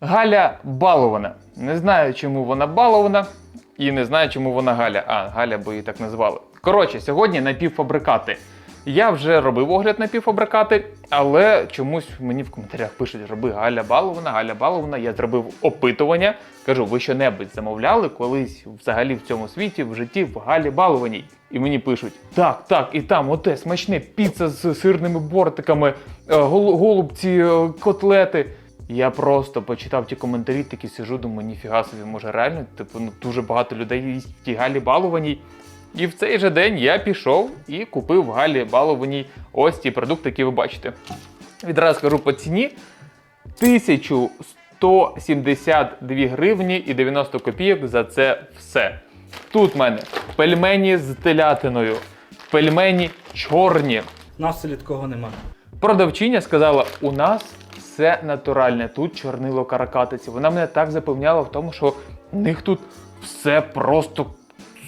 Галя балована. Не знаю, чому вона балована, і не знаю, чому вона Галя. А, Галя, бо її так назвали. Коротше, сьогодні напівфабрикати. Я вже робив огляд на півфабрикати, але чомусь мені в коментарях пишуть: роби Галя балована, Галя балована. Я зробив опитування. Кажу, ви що-небудь замовляли колись взагалі в цьому світі, в житті в Галі балованій. І мені пишуть: так, так, і там оте смачне піца з сирними бортиками, е, голубці, е, котлети. Я просто почитав ті коментарі, такі сижу, думаю, ніфіга собі, може реально, типу, ну дуже багато людей в тій Галі балованій. І в цей же день я пішов і купив в Галі балованій ось ті продукти, які ви бачите. Відразу скажу по ціні: 1172 гривні і 90 копійок за це все. Тут в мене пельмені з телятиною, пельмені чорні. Нас такого нема. Продавчиня сказала: у нас все натуральне, тут чорнило каракатиці. Вона мене так запевняла в тому, що в них тут все просто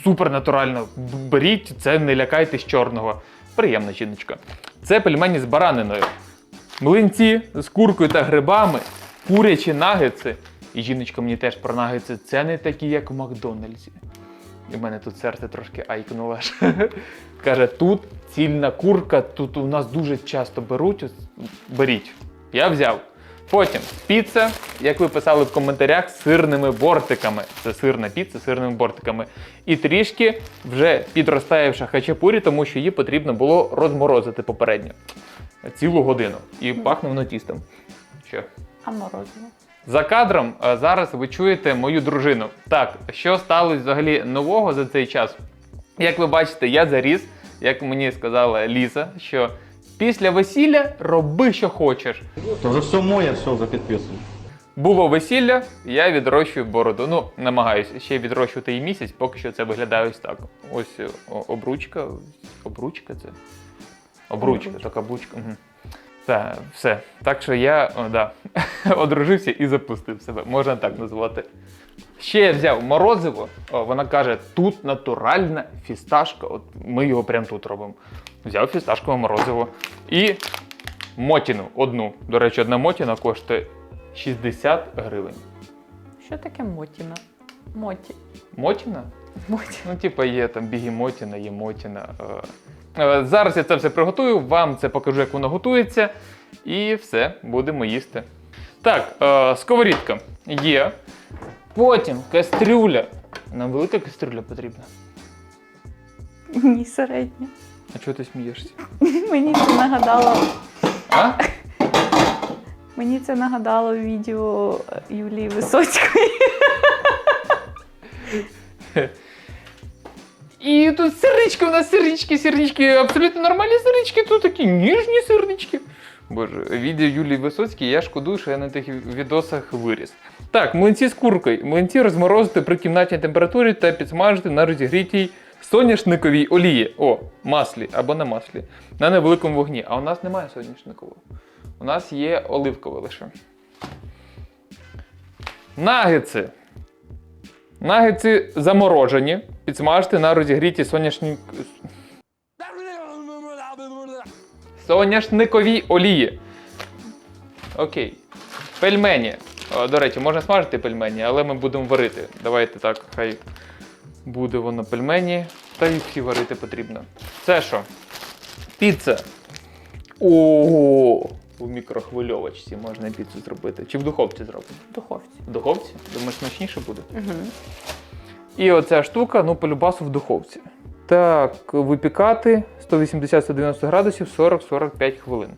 супер натурально. Беріть це, не лякайтесь чорного. Приємна жіночка. Це пельмені з бараниною. Млинці з куркою та грибами, курячі нагетси. І жіночка мені теж про нагетси. Це не такі, як в Макдональдсі. І в мене тут серце трошки айкнуло. аж. Каже, тут цільна курка, тут у нас дуже часто беруть. Беріть. Я взяв. Потім піца, як ви писали в коментарях, з сирними бортиками. Це сирна піца з сирними бортиками. І трішки вже підростаєвша хачапурі, тому що її потрібно було розморозити попередньо. Цілу годину. І пахне воно тістом. Що? А морозиво? За кадром е, зараз ви чуєте мою дружину. Так, що сталося взагалі нового за цей час? Як ви бачите, я заріс, як мені сказала Ліза, що після весілля роби, що хочеш. То вже все моє, все вже підписано. Було весілля, я відрощую бороду. Ну, намагаюся ще відрощувати і місяць, поки що це виглядає ось так. Ось е, обручка. Обручка це? Обручка, така обручка. Угу. Так, все. Так що я о, да, одружився і запустив себе, можна так назвати. Ще я взяв морозиво. О, вона каже, тут натуральна фісташка. От ми його прямо тут робимо. Взяв фісташкове морозиво. І мотіну одну. До речі, одна мотіна коштує 60 гривень. Що таке мотіна? Моті. Мотіна? Моті. Ну, типа, є там бігімотіна, є мотіна. Е. Е, Зараз я це все приготую, вам це покажу, як воно готується. І все, будемо їсти. Так, е, сковорідка є. Потім кастрюля. Нам велика кастрюля потрібна. Ні, середня. А чого ти смієшся? Мені це нагадало. А? Мені це нагадало відео Юлії Висоцької. І тут сирнички, у нас сирнички, сирнички, абсолютно нормальні сирнички, тут такі ніжні сирнички. Боже, відео Юлії Висоцькій, я шкодую, що я на тих відосах виріс. Так, млинці з куркою. Млинці розморозити при кімнатній температурі та підсмажити на розігрітій соняшниковій олії. О, маслі або на маслі. На невеликому вогні. А у нас немає соняшникового. У нас є оливкове лише. Нагетси. Нагетси заморожені, підсмажити на розігрітій соняшні... соняшниковій олії. Окей. Пельмені. До речі, можна смажити пельмені, але ми будемо варити. Давайте так, хай буде воно пельмені. Та й всі варити потрібно. Це що? Піца. О, у мікрохвильовочці можна піцу зробити. Чи в духовці зробити? В духовці. В духовці? Думаєш, смачніше буде? Угу. І оця штука, ну, полюбасу в духовці. Так, випікати 180-190 градусів 40-45 хвилин.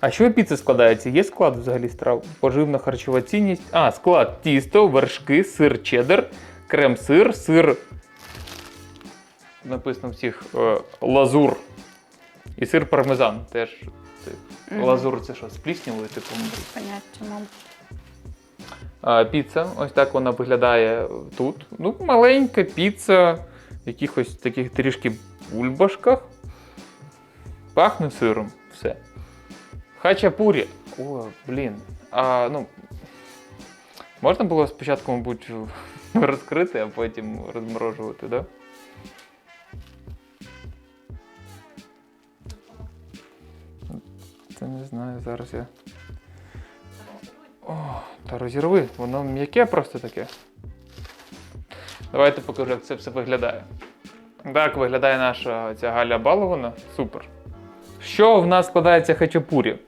А що піца складається? Є склад взагалі страв? Поживна харчова цінність. А, склад тісто, вершки, сир чеддер, крем-сир, сир. Написано всіх е, лазур. І сир пармезан теж. Це, Мгм. Лазур це що, з пліснявою, типу? Поняття, мабуть. А, піца, ось так вона виглядає тут. Ну, маленька піца в якихось таких трішки бульбашках. Пахне сиром. Все. Хачапурі. О, блін. А, ну, можна було спочатку, мабуть, розкрити, а потім розморожувати, так? Да? Це не знаю, зараз я. О, та розірви, воно м'яке просто таке. Давайте покажу, як це все виглядає. Так виглядає наша ця галя балована. Супер. Що в нас складається хачапурі?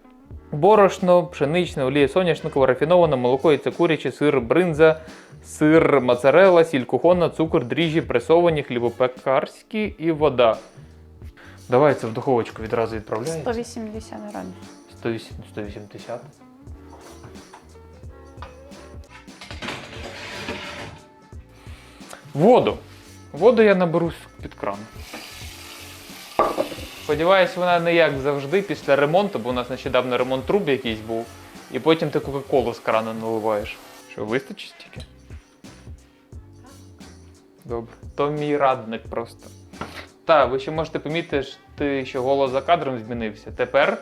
Борошно, пшеничне, олія соняшникова, рафіноване, молоко, яйце куряче, сир, бринза, сир моцарелла, сіль кухонна, цукор, дріжджі, пресовані, хлібопекарські і вода. Давай це в духовочку відразу відправляємо. 180 грамів. 180, 180. Воду. Воду я наберу з-під крану. Сподіваюсь, вона не як завжди після ремонту, бо у нас нещодавно ремонт труб якийсь був, і потім ти Кока-Колу з крана наливаєш. Що, вистачить тільки? Добре. То мій радник просто. Так, ви ще можете помітити, що голос за кадром змінився. Тепер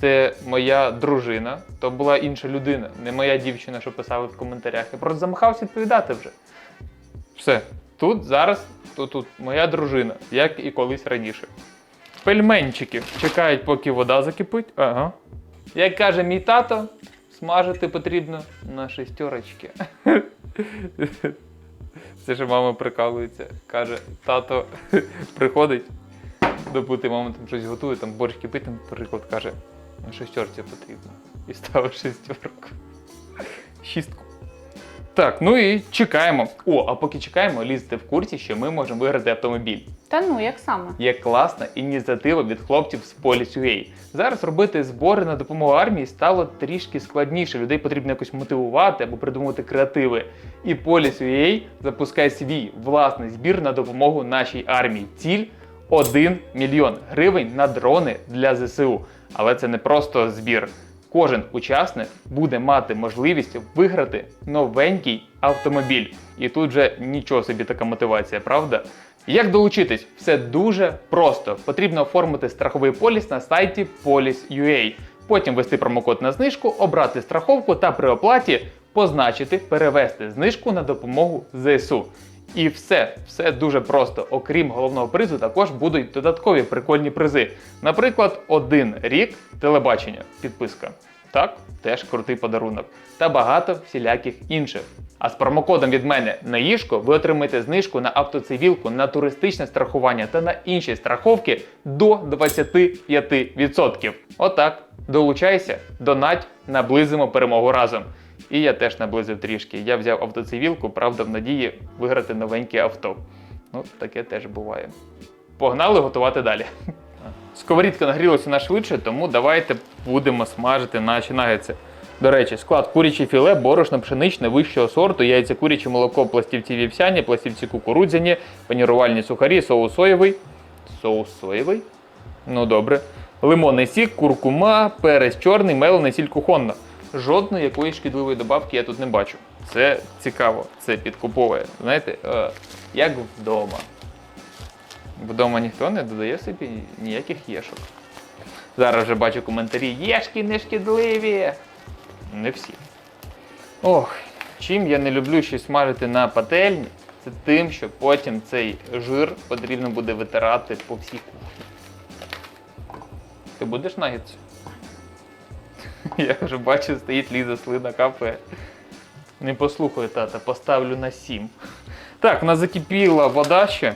це моя дружина, то була інша людина, не моя дівчина, що писали в коментарях. Я просто замахався відповідати вже. Все. Тут зараз, тут, тут моя дружина, як і колись раніше. Пельменчики чекають, поки вода закипить. Ага. Як каже мій тато, смажити потрібно на шестерочки. Це ж мама прикалується. Каже, тато приходить допути мама там щось готує, там борщ кипить, там, наприклад, каже, на шестерці потрібно. І ставить шестерку. Шістку. Так, ну і чекаємо. О, а поки чекаємо, лізьте в курсі, що ми можемо виграти автомобіль. Та ну, як саме? Є класна ініціатива від хлопців з Police.ua. Зараз робити збори на допомогу армії стало трішки складніше. Людей потрібно якось мотивувати або придумувати креативи. І Police.ua запускає свій власний збір на допомогу нашій армії. Ціль 1 мільйон гривень на дрони для ЗСУ. Але це не просто збір. Кожен учасник буде мати можливість виграти новенький автомобіль. І тут же нічого собі така мотивація, правда? Як долучитись? Все дуже просто. Потрібно оформити страховий поліс на сайті Police.ua. Потім ввести промокод на знижку, обрати страховку та при оплаті позначити перевести знижку на допомогу ЗСУ. І все, все дуже просто. Окрім головного призу, також будуть додаткові прикольні призи. Наприклад, один рік телебачення, підписка. Так, теж крутий подарунок. Та багато всіляких інших. А з промокодом від мене на Їжко ви отримаєте знижку на автоцивілку, на туристичне страхування та на інші страховки до 25%. Отак, долучайся, донать, наблизимо перемогу разом. І я теж наблизив трішки. Я взяв автоцивілку, правда, в надії виграти новеньке авто. Ну, таке теж буває. Погнали готувати далі. Сковорідка нагрілася на швидше, тому давайте будемо смажити наші нагетси. До речі, склад куряче філе, борошно пшеничне вищого сорту, яйця куряче молоко, пластівці вівсяні, пластівці кукурудзяні, панірувальні сухарі, соус соєвий. Соус соєвий? Ну добре. Лимонний сік, куркума, перець чорний, мелений, сіль кухонна. Жодної якоїсь шкідливої добавки я тут не бачу. Це цікаво, це підкуповує. Знаєте, е, як вдома. Вдома ніхто не додає собі ніяких єшок. Зараз вже бачу коментарі: єшки не шкідливі. Не всі. Ох, чим я не люблю щось смажити на пательні, це тим, що потім цей жир потрібно буде витирати по всій кухні. Ти будеш нагідці? Я вже бачу, стоїть Ліза слина капає. Не послухаю, тата, поставлю на 7. Так, у нас закипіла вода ще.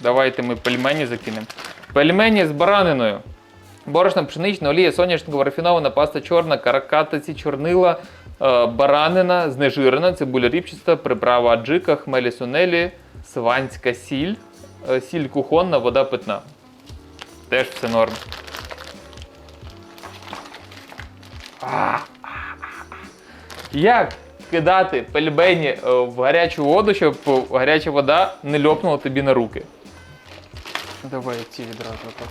Давайте ми пельмені закинемо. Пельмені з бараниною. Борошно пшенична, олія, соняшникова, рафінована, паста чорна, каракатиці, чорнила, е, баранина, знежирена, цибуля ріпчаста, приправа аджика, хмелі сунелі, сванська сіль, е, сіль кухонна, вода питна. Теж все норм. Як кидати пельмені е, в гарячу воду, щоб гаряча вода не льопнула тобі на руки? Давай ці відразу так.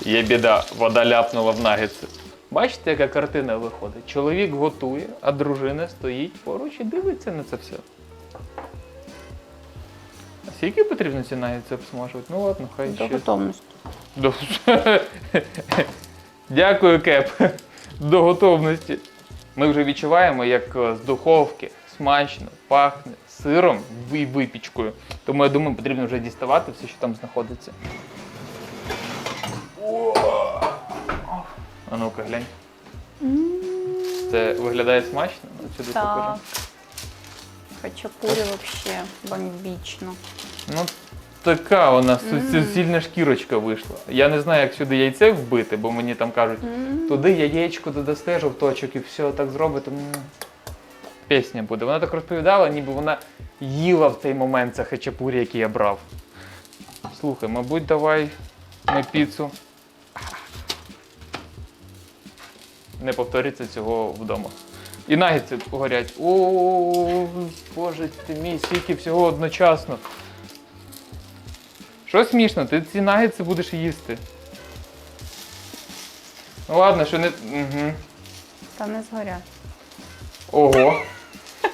Є біда, вода ляпнула в нагетси. Бачите, яка картина виходить? Чоловік готує, а дружина стоїть поруч і дивиться на це все. А скільки потрібно ці нагетси обсмажувати? Ну ладно, хай До ще. готовності. До... Дякую, Кеп. До готовності. Ми вже відчуваємо, як е, з духовки смачно пахне сиром і випічкою. Тому я думаю, потрібно вже діставати все, що там знаходиться. О! А ну-ка, глянь. Це виглядає смачно? От Сюди Так. покажу. Хачапурі вообще бомбічно. Ну, така вона су- сильна шкірочка вийшла. Я не знаю, як сюди яйце вбити, бо мені там кажуть, туди яєчко додасте жовточок і все так зробите. Пісня буде. Вона так розповідала, ніби вона їла в цей момент це хачапурі, який я брав. Слухай, мабуть, давай ми піцу. Не повториться цього вдома. І нагідці горять. О, боже ти мій, скільки всього одночасно. Що смішно, ти ці нагідці будеш їсти. Ну ладно, що не. Угу. Та не згорять. Ого.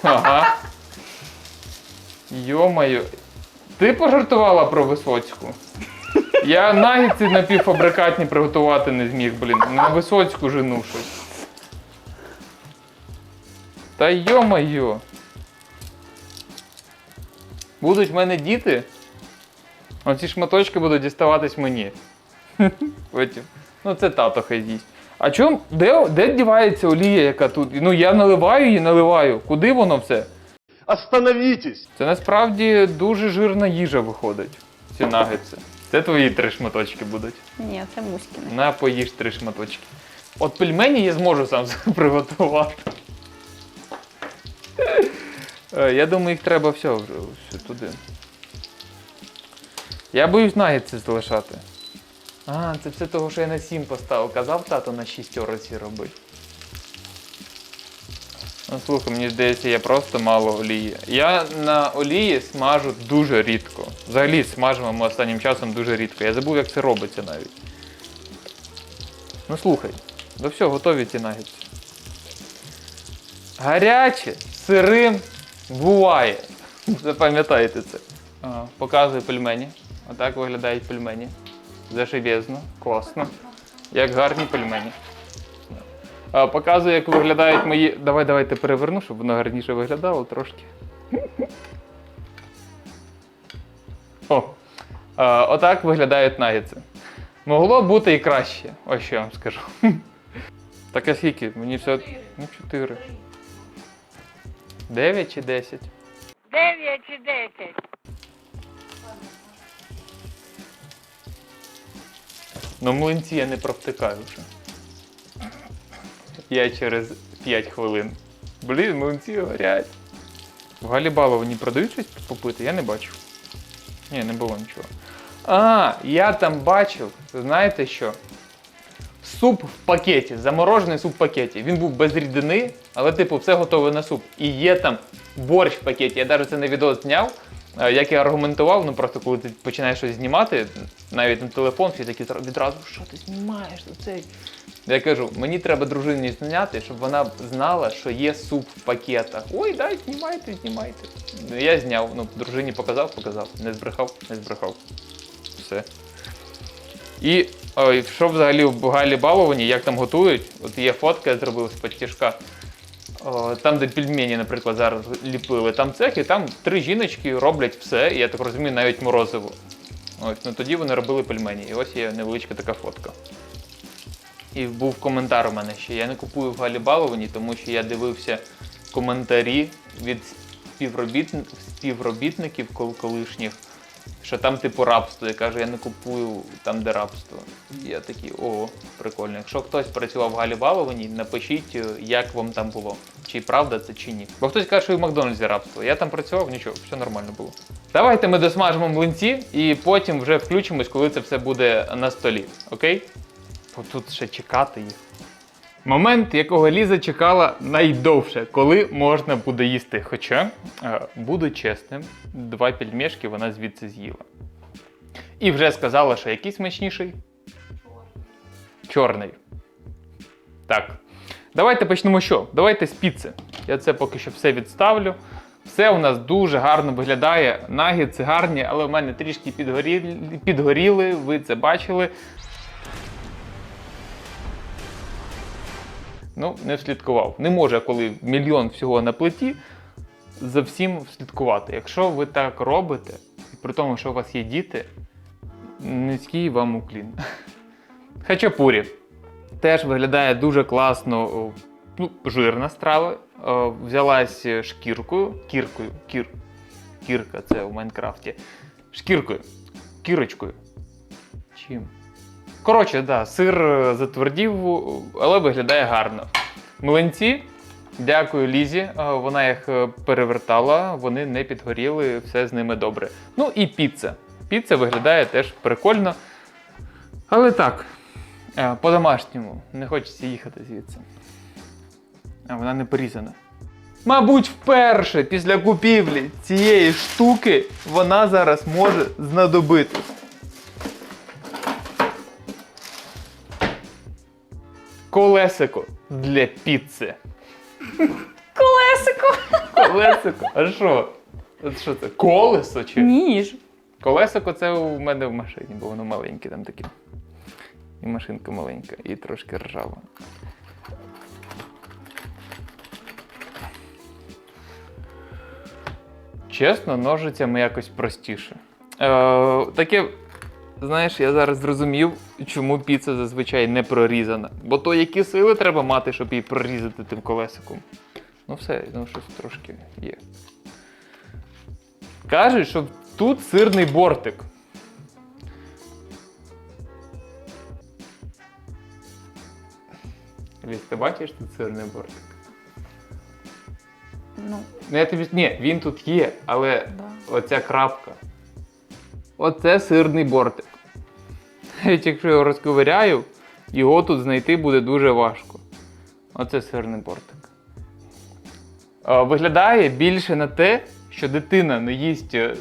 Ага. Йомаю. Ти пожартувала про Висоцьку? Я нагідці напівфабрикатні приготувати не зміг, блін. На Висоцьку жену щось. Та йомаю. Будуть в мене діти. Оці шматочки будуть діставатись мені. Потім. Ну, це тато хай з'їсть. А чому? Де, де дівається олія, яка тут? Ну я наливаю її, наливаю. Куди воно все? Остановитесь! Це насправді дуже жирна їжа виходить. Ці нагетси. Це твої три шматочки будуть. Ні, це муськіни. На, поїж три шматочки. От пельмені я зможу сам приготувати. Е, Я думаю, їх треба все все туди. Я боюсь нагетси залишати. А, це все того, що я на 7 поставив. Казав тато на 6 році робити. Ну слухай, мені здається, я просто мало олії. Я на олії смажу дуже рідко. Взагалі смажимо ми останнім часом дуже рідко. Я забув, як це робиться навіть. Ну слухай, до всього готові ці нагетси. Гаряче, сирим буває. Запам'ятайте це. Ага, показую пельмені. Отак виглядають пельмені. Зашибезно, класно. Як гарні пельмені. Показую, як виглядають мої. Давай, давайте переверну, щоб воно гарніше виглядало трошки. О, отак виглядають нагетси. Могло бути і краще, ось що я вам скажу. Так а скільки? Мені все. Ну, 4. 9 чи 10? 9 чи 10. Ну, млинці я не провтикаю вже. Я через 5 хвилин. Блін, млинці горять. В Галібаловні продають щось попити? Я не бачив. Ні, не було нічого. А, я там бачив, знаєте що? Суп в пакеті, заморожений суп в пакеті. Він був без рідини, але, типу, все готове на суп. І є там борщ в пакеті. Я навіть це на відео зняв. Е, Як я аргументував, ну просто коли ти починаєш щось знімати, навіть на телефон, всі такі відразу, що ти знімаєш цей. Я кажу, мені треба дружині зняти, щоб вона знала, що є суп в пакетах. Ой, дай, знімайте, знімайте. Я зняв, ну, дружині показав, показав. Не збрехав, не збрехав. Все. І ой, що взагалі в Галі Баловані, як там готують, от є фотка, я зробив з потішка. О, Там, де пельмені, наприклад, зараз ліпили, там цех, і там три жіночки роблять все, і я так розумію, навіть морозиво. Ось, ну тоді вони робили пельмені. І ось є невеличка така фотка. І був коментар у мене ще. Я не купую в Галі Баловані, тому що я дивився коментарі від співробітників колишніх, що там типу рабство. Я кажу, я не купую там, де рабство. Я такий, ого, прикольно. Якщо хтось працював в Галі Баловані, напишіть, е, як вам там було. Чи правда це чи ні. Бо хтось каже, що і в Макдональдсі рабство. Я там працював, нічого, все нормально було. Давайте ми досмажимо млинці і потім вже включимось, коли це все буде на столі. Окей? Бо тут ще чекати їх. Момент, якого Ліза чекала найдовше, коли можна буде їсти. Хоча, е, буду чесним, два пельмешки вона звідси з'їла. І вже сказала, що який смачніший? Чорний. Так. Давайте почнемо що? Давайте з піци. Я це поки що все відставлю. Все у нас дуже гарно виглядає. Нагідці гарні, але в мене трішки підгоріли, підгоріли, ви це бачили. Ну, не вслідкував. Не може, коли мільйон всього на плиті, за всім вслідкувати. Якщо ви так робите, і при тому, що у вас є діти, низький вам уклін. Хачапурі. Теж виглядає дуже класно. Ну, жирна страва. О, Взялась шкіркою, кіркою, кір, кірка це у Майнкрафті. Шкіркою, кірочкою. Чим? Коротше, да, сир е, затвердів, але виглядає гарно. Млинці. Дякую Лізі. е, Вона їх е, перевертала, вони не підгоріли, все з ними добре. Ну і піца. Піца виглядає теж прикольно. Але так, е, по-домашньому. Не хочеться їхати звідси. А вона не порізана. Мабуть, вперше після купівлі цієї штуки вона зараз може знадобитись. Колесико для піци. Колесико! Колесико? А що? От що це? Колесо чи? Ніж. Колесико це у мене в машині, бо воно маленьке там таке. І машинка маленька, і трошки ржава. Чесно, ножицями якось простіше. Е, таке, знаєш, я зараз зрозумів, чому піца зазвичай не прорізана. Бо то які сили треба мати, щоб її прорізати тим колесиком. Ну все, ну щось трошки є. Кажуть, що тут сирний бортик. Ліс, ти бачиш тут сирний бортик? Ну, Ну я тобі. Ні, він тут є, але да. оця крапка. Оце сирний бортик. Навіть якщо його розковиряю, його тут знайти буде дуже важко. Оце сирний бортик. Виглядає більше на те, що дитина не їсть е,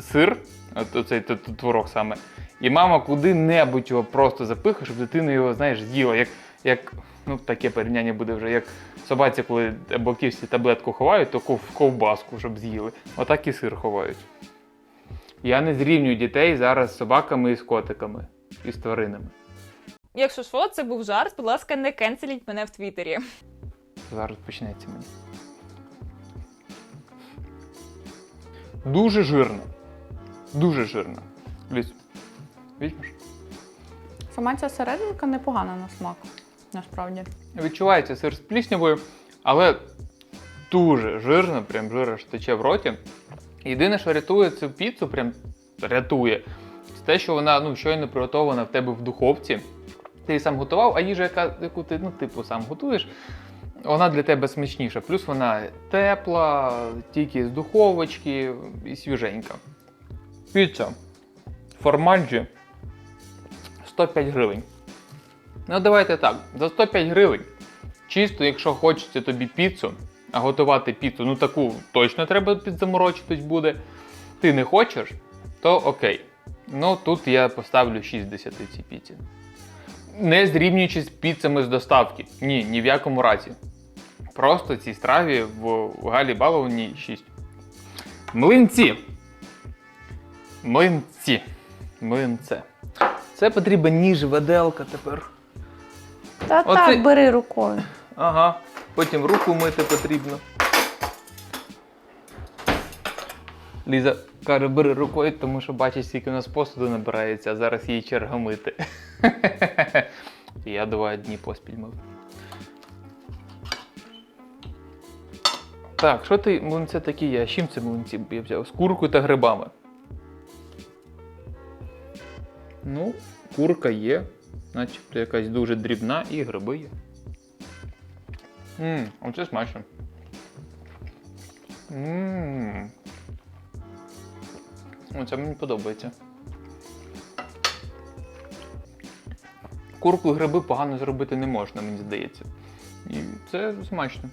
сир, оцей творог саме, і мама куди-небудь його просто запихає, щоб дитина його, знаєш, з'їла. Як, як, ну, таке порівняння буде вже, як собаці, коли або ківці таблетку ховають, то в ковбаску, щоб з'їли. Отак і сир ховають. Я не зрівнюю дітей зараз з собаками і з котиками, і з тваринами. Якщо що, це був жарт, будь ласка, не кенселіть мене в Твіттері. Зараз почнеться мені. Дуже жирно. Дуже жирно. Ліс. Візьмеш? Сама ця серединка непогана на смак, насправді. Відчувається сир з пліснявою, але дуже жирно, прям жир аж тече в роті. Єдине, що рятує цю піцу, прям рятує, те, що вона ну, щойно приготована в тебе в духовці. Ти її сам готував, а їжа, яка, яку ти ну, типу, сам готуєш, вона для тебе смачніша. Плюс вона тепла, тільки з духовочки і свіженька. Піца. Формаджі 105 гривень. Ну, давайте так, за 105 гривень. Чисто, якщо хочеться тобі піцу, а готувати піцу, ну таку точно треба підзаморочитись буде. Ти не хочеш, то окей. Ну тут я поставлю 6 з 10 цій піці. Не зрівнюючи з піцами з доставки. Ні, ні в якому разі. Просто цій страві в Галі Балованій 6. Млинці. Млинці. Млинце. Це потрібен ніж веделка тепер. Та Оце- так, бери рукою. Ага, потім руку мити потрібно. Ліза каже, бери рукою, тому що бачить, скільки у нас посуду набирається, а зараз їй черга мити. Я два дні поспіль мив. Так, що ти млинці такі є? З чим це млинці я взяв? З куркою та грибами. Ну, курка є, начебто якась дуже дрібна, і гриби є. Ммм, оце смачно. Ммм. Оце мені подобається. Курку і гриби погано зробити не можна, мені здається. І це смачно.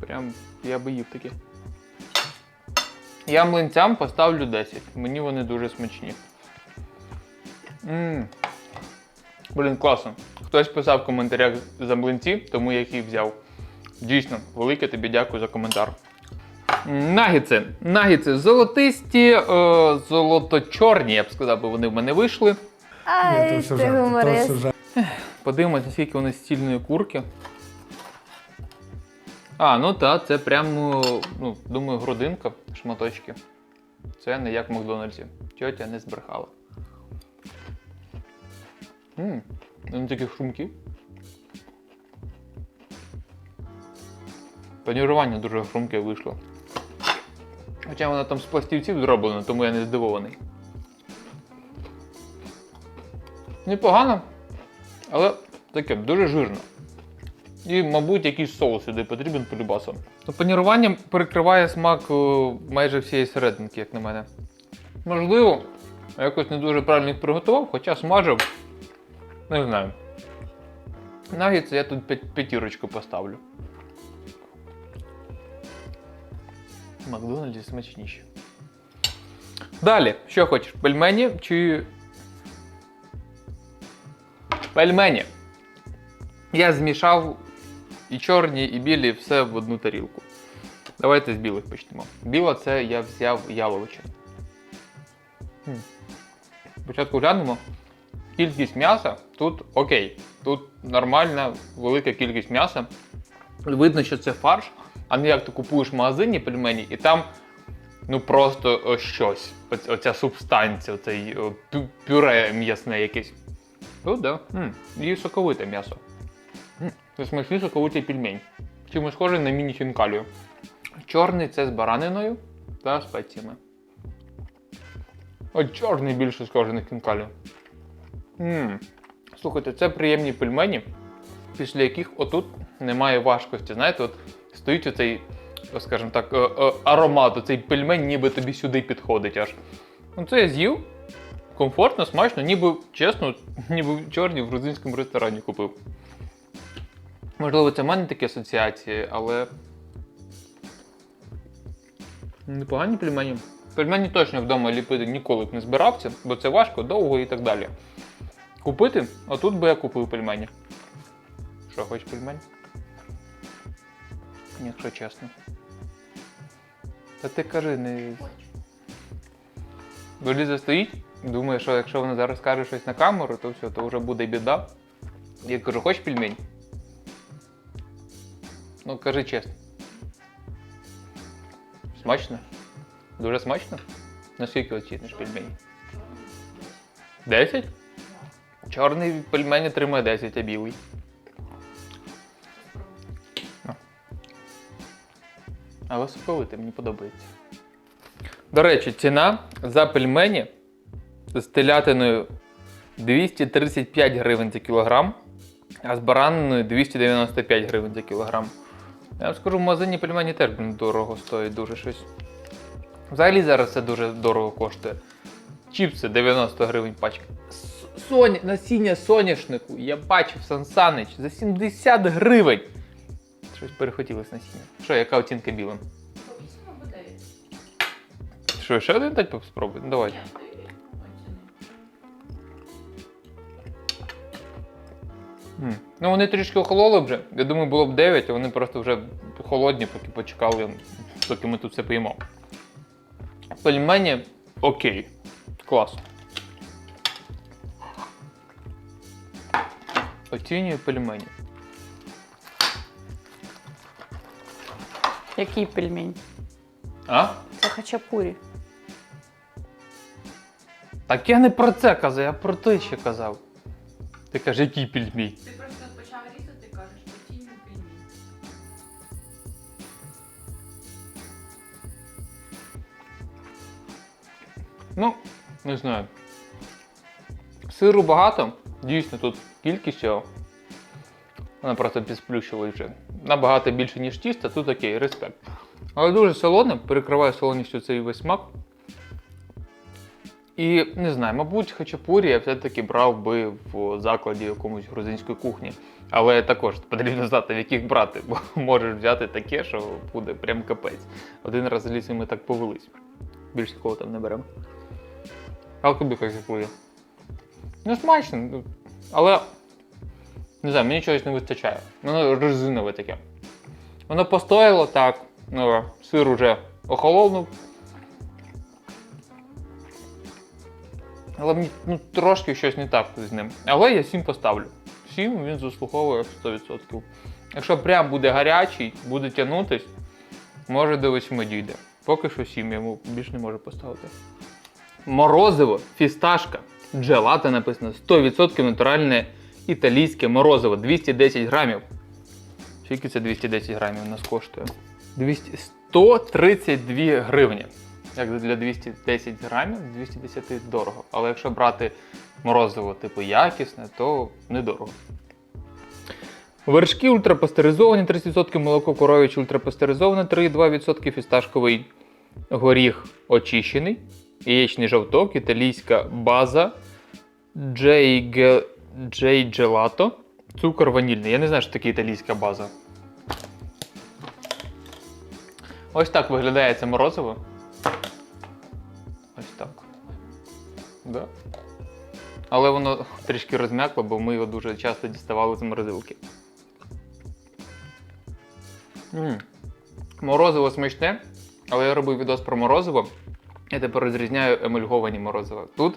Прям я би їв таке. Я млинцям поставлю 10. Мені вони дуже смачні. Ммм. Блін, класно. Хтось писав в коментарях за млинці, тому я їх і взяв. Дійсно, велике тобі дякую за коментар. Нагіци. Нагіци золотисті, е, золото-чорні, я б сказав, бо вони в мене вийшли. Ай, ти гуморист. Подивимось, наскільки вони стільної курки. А, ну так, це прямо, е, ну, думаю, грудинка, шматочки. Це не як в Макдональдсі. Тьотя не збрехала. Вони такі хрумкі. Панірування дуже хрумке вийшло. Хоча воно там з пластівців зроблено, тому я не здивований. Непогано, але таке дуже жирно. І, мабуть, якийсь соус сюди потрібен по любасам. То паніруванням перекриває смак е, майже всієї серединки, як на мене. Можливо, якось не дуже правильно їх приготував, хоча смажив. Не знаю. Навіть я тут п'ятірочку поставлю. В Макдональдсі смачніше. Далі, що хочеш? Пельмені чи. Пельмені. Я змішав і чорні, і білі, все в одну тарілку. Давайте з білих почнемо. Біла це я взяв яловичину. Спочатку глянемо. Кількість м'яса тут окей. Тут нормальна велика кількість м'яса. Видно, що це фарш, а не як ти купуєш в магазині пельмені, і там ну просто щось. Оця субстанція, оцей пюре м'ясне якесь. Тут, да. І соковите м'ясо. Це смачний соковитий пельмень. Чимось схожий на міні-хінкалію. Чорний це з бараниною та спеціями. От чорний більше схожий на хінкалію. Слухайте, це приємні пельмені, після яких отут немає важкості. Знаєте, от стоїть оцей, скажімо так, е, е, аромат, оцей пельмень, ніби тобі сюди підходить аж. Ну це я з'їв. Комфортно, смачно, ніби чесно, ніби чорні в грузинському ресторані купив. Можливо, це в мене такі асоціації, але. Непогані пельмені. Пельмені точно вдома ліпити ніколи б не збирався, бо це важко, довго і так далі. Купити? А тут би я купив пельмені. Що, хочеш пельмень? Якщо чесно. Та ти кажи, не. Бо Ліза стоїть, думає, що якщо вона зараз скаже щось на камеру, то все, то вже буде біда. Я кажу, хочеш пельмень? Ну, кажи чесно. Смачно? Дуже смачно? Наскільки оціниш пельмені? 10? Чорний пельмені тримає 10, а білий. Але соковитий, мені подобається. До речі, ціна за пельмені з телятиною 235 гривень за кілограм, а з бараниною 295 гривень за кілограм. Я вам скажу, в магазині пельмені теж дорого стоїть дуже щось. Взагалі зараз це дуже дорого коштує. Чіпси 90 гривень пачка. Соня, насіння соняшнику, я бачив Сан Санич за 70 гривень. Щось перехотілось насіння. Що, яка оцінка білим? Що, ще один дать спробуй? Ну, давай. М. Ну, вони трішки охололи вже. Я думаю, було б 9, а вони просто вже холодні, поки почекали, поки ми тут все поїмо. Пельмені окей. Клас. Оцінюю пельмені. Який пельмень? А? Це хачапурі. Так я не про це казав, я про те ще казав. Ти кажеш, який пельмень? Ти просто почав різати, кажеш, постійно пельмені. Ну, не знаю. Сиру багато, дійсно тут кількість його. Вона просто підсплющила вже. Набагато більше, ніж тісто, тут окей, респект. Але дуже солоне, перекриває солоністю цей весь смак. І не знаю, мабуть, хачапурі я все-таки брав би в закладі якомусь грузинської кухні. Але також потрібно знати, в яких брати, бо можеш взяти таке, що буде прям капець. Один раз з лісом ми так повелись. Більш такого там не беремо. А тобі хачапурі? Ну, смачно, ну, але не знаю, мені чогось не вистачає. Воно резинове таке. Воно постояло так, ну, сир уже охолонув. Але мені ну, трошки щось не так з ним. Але я 7 поставлю. 7 він заслуговує 100%. Якщо прям буде гарячий, буде тягнутись, може до 8 дійде. Поки що 7 я йому більш не можу поставити. Морозиво, фісташка, джелата написано 100% натуральне італійське морозиво, 210 грамів. Скільки це 210 грамів у нас коштує? 200, 132 гривні. Як для 210 грамів, 210 дорого. Але якщо брати морозиво типу якісне, то недорого. Вершки ультрапастеризовані 30% молоко коров'яче ультрапастеризоване 3,2% фісташковий горіх очищений, яєчний жовток, італійська база, Джей, Джей Джелато, цукор ванільний. Я не знаю, що таке італійська база. Ось так виглядає це морозиво. Ось так. Да. Але воно трішки розм'якло, бо ми його дуже часто діставали з морозилки. М. Морозиво смачне, але я робив відос про морозиво. Я тепер розрізняю емульговані морозиво. Тут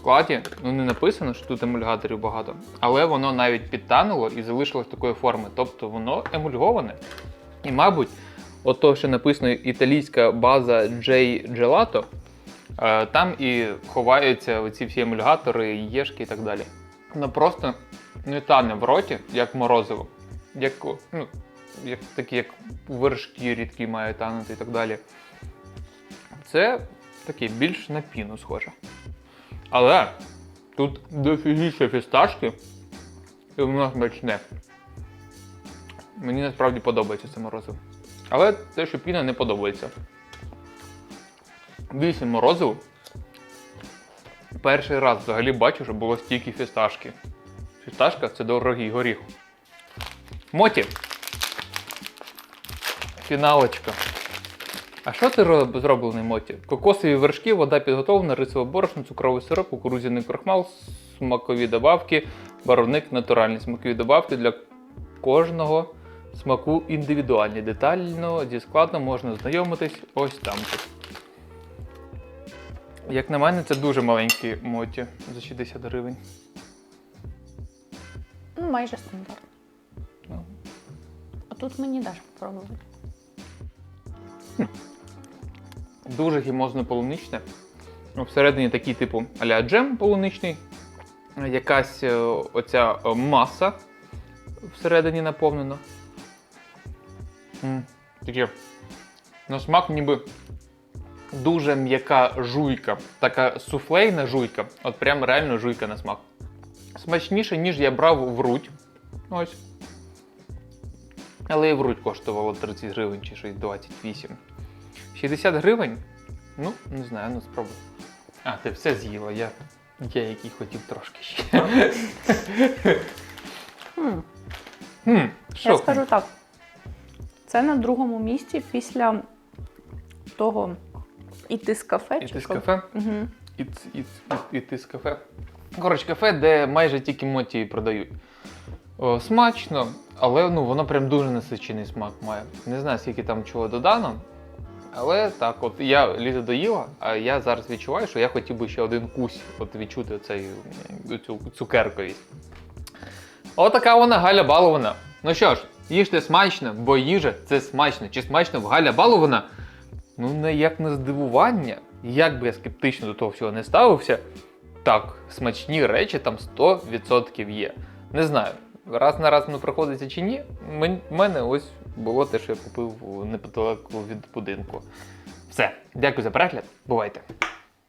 складі ну, не написано, що тут емульгаторів багато, але воно навіть підтануло і залишилось такої форми. Тобто воно емульговане. І, мабуть, от то, що написано італійська база J Gelato, е, там і ховаються оці всі емульгатори, єшки і так далі. Воно просто не тане в роті, як морозиво. Як, ну, як, такі, як вершки рідкі мають танути і так далі. Це таке більш на піну схоже. Але тут дофігіше фісташки, і воно смачне. Мені насправді подобається це морозиво. Але те, що піна не подобається. Вісім морозив. Перший раз взагалі бачу, що було стільки фісташки. Фісташка це дорогий горіх. Моті. Фіналочка. А що роб- зроблений моті? Кокосові вершки, вода підготовлена, рисове борошно, цукровий сироп, кукурудзяний крохмал, смакові добавки, барвник, натуральні смакові добавки для кожного смаку індивідуальні. Детально зі складом можна знайомитись ось там. Як на мене, це дуже маленькі моті за 60 гривень. Ну, майже стандарт. Ну. А тут мені даш попробувати. Дуже гімозно полуничне. Всередині такий типу а-ля джем полуничний. Якась е, оця е, маса всередині наповнена. Таке. На смак ніби дуже м'яка жуйка. Така суфлейна жуйка. От прям реально жуйка на смак. Смачніше, ніж я брав в руть. Ось. Але і в руть коштувало 30 гривень чи щось 28. 60 гривень? Ну, не знаю, ну спробуй. А, ти все з'їла, я, я який хотів трошки ще. Хм. Я скажу так. Це на другому місці після того іти з кафе. І чи ти з кафе? І, ц- і, ц- і ти з кафе. Коротше, кафе, де майже тільки моті продають. О, смачно, але ну, воно прям дуже насичений смак має. Не знаю, скільки там чого додано. Але так, от я літо доїла, а я зараз відчуваю, що я хотів би ще один кусь от відчути оцей, м, цю цукерковість. Отака вона Галя Балована. Ну що ж, їжте смачно, бо їжа це смачно. Чи смачно в Галя Балована? Ну, не як на здивування, як би я скептично до того всього не ставився, так, смачні речі там 100% є. Не знаю, раз на раз воно приходиться чи ні. В мене ось було те, що я купив неподалеку від будинку. Все, дякую за перегляд. Бувайте!